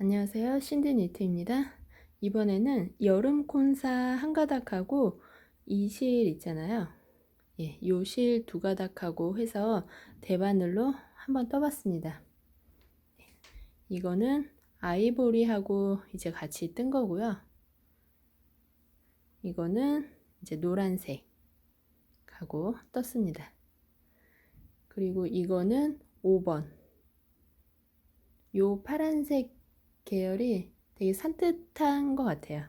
안녕하세요. 신디 니트입니다. 이번에는 여름 콘사 한 가닥하고 이 실 있잖아요. 예, 요 실 두 가닥하고 해서 대바늘로 한번 떠봤습니다. 이거는 아이보리하고 이제 같이 뜬 거고요. 이거는 이제 노란색 하고 떴습니다. 그리고 이거는 5번. 요 파란색 계열이 되게 산뜻한 것 같아요.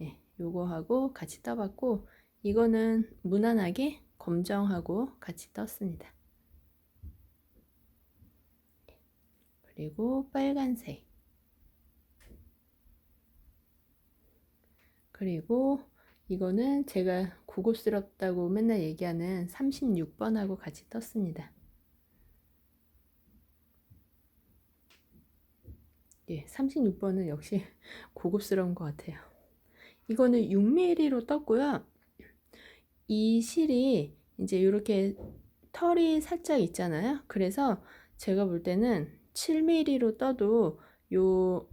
예, 요거하고 같이 떠봤고 이거는 무난하게 검정하고 같이 떴습니다. 그리고 빨간색 그리고 이거는 제가 고급스럽다고 맨날 얘기하는 36번하고 같이 떴습니다. 예, 36번은 역시 고급스러운 것 같아요. 이거는 6mm로 떴고요. 이 실이 이제 이렇게 털이 살짝 있잖아요. 그래서 제가 볼 때는 7mm로 떠도 요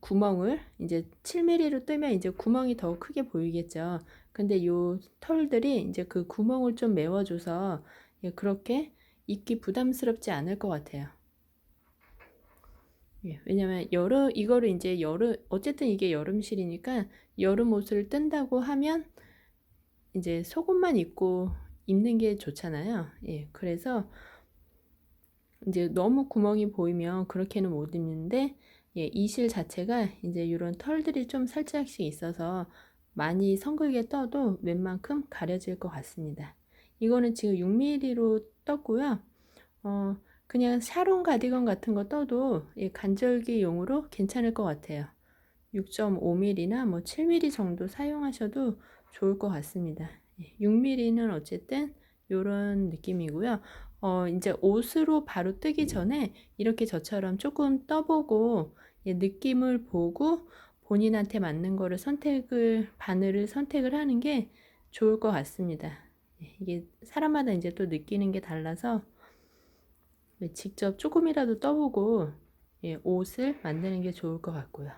구멍을 이제 7mm로 뜨면 이제 구멍이 더 크게 보이겠죠. 근데 요 털들이 이제 그 구멍을 좀 메워줘서 예, 그렇게 입기 부담스럽지 않을 것 같아요. 예, 왜냐면 여름 이거를 이제 여름 어쨌든 이게 여름실이니까 여름 옷을 뜬다고 하면 이제 속옷만 입고 입는 게 좋잖아요. 예, 그래서 이제 너무 구멍이 보이면 그렇게는 못 입는데 예, 이 실 자체가 이제 이런 털들이 좀 살짝씩 있어서 많이 성글게 떠도 웬만큼 가려질 것 같습니다. 이거는 지금 6mm로 떴고요. 어, 그냥 샤론 가디건 같은 거 떠도 간절기용으로 괜찮을 것 같아요. 6.5mm나 뭐 7mm 정도 사용하셔도 좋을 것 같습니다. 6mm는 예, 어쨌든 이런 느낌이고요. 어, 이제 옷으로 바로 뜨기 전에 이렇게 저처럼 조금 떠보고 예, 느낌을 보고 본인한테 맞는 거를 선택을 바늘을 선택을 하는 게 좋을 것 같습니다. 예, 이게 사람마다 이제 또 느끼는 게 달라서 네, 직접 조금이라도 떠보고 예, 옷을 만드는 게 좋을 것 같고요.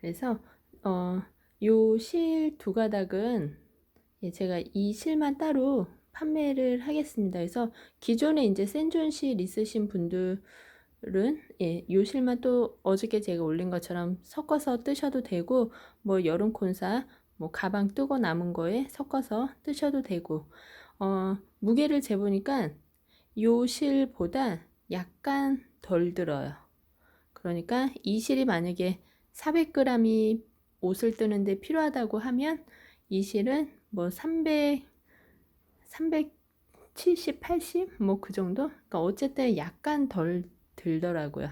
그래서 어, 요 실 두 가닥은 예, 제가 이 실만 따로 판매를 하겠습니다. 그래서 기존에 이제 센존 실 있으신 분들은 예, 요 실만 또 어저께 제가 올린 것처럼 섞어서 뜨셔도 되고 뭐 여름 콘사 뭐 가방 뜨고 남은 거에 섞어서 뜨셔도 되고 어, 무게를 재보니까 요 실보다 약간 덜 들어요. 그러니까 이 실이 만약에 400g이 옷을 뜨는데 필요하다고 하면 이 실은 뭐 300, 370, 80? 뭐 그 정도? 그러니까 어쨌든 약간 덜 들더라고요.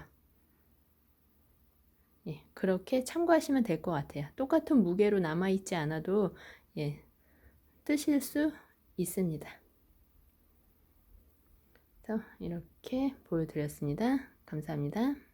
예, 그렇게 참고하시면 될 것 같아요. 똑같은 무게로 남아있지 않아도 예, 뜨실 수 있습니다. 이렇게 보여드렸습니다. 감사합니다.